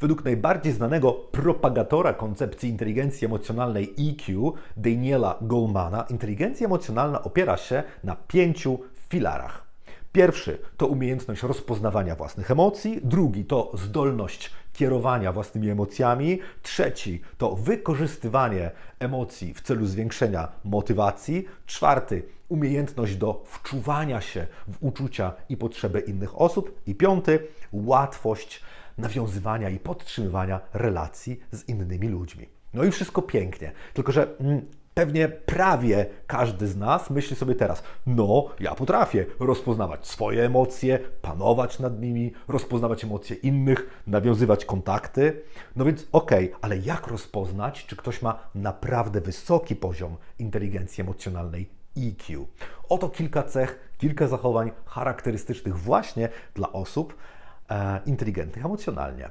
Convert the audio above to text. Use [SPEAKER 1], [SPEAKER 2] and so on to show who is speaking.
[SPEAKER 1] Według najbardziej znanego propagatora koncepcji inteligencji emocjonalnej EQ, Daniela Golemana, inteligencja emocjonalna opiera się na pięciu filarach. Pierwszy to umiejętność rozpoznawania własnych emocji, drugi to zdolność kierowania własnymi emocjami, trzeci to wykorzystywanie emocji w celu zwiększenia motywacji, czwarty umiejętność do wczuwania się w uczucia i potrzeby innych osób i piąty łatwość nawiązywania i podtrzymywania relacji z innymi ludźmi. No i wszystko pięknie, tylko że mm, pewnie prawie każdy z nas myśli sobie teraz, no ja potrafię rozpoznawać swoje emocje, panować nad nimi, rozpoznawać emocje innych, nawiązywać kontakty. No więc okej, ale jak rozpoznać, czy ktoś ma naprawdę wysoki poziom inteligencji emocjonalnej EQ? Oto kilka cech, kilka zachowań charakterystycznych właśnie dla osób inteligentnych emocjonalnie.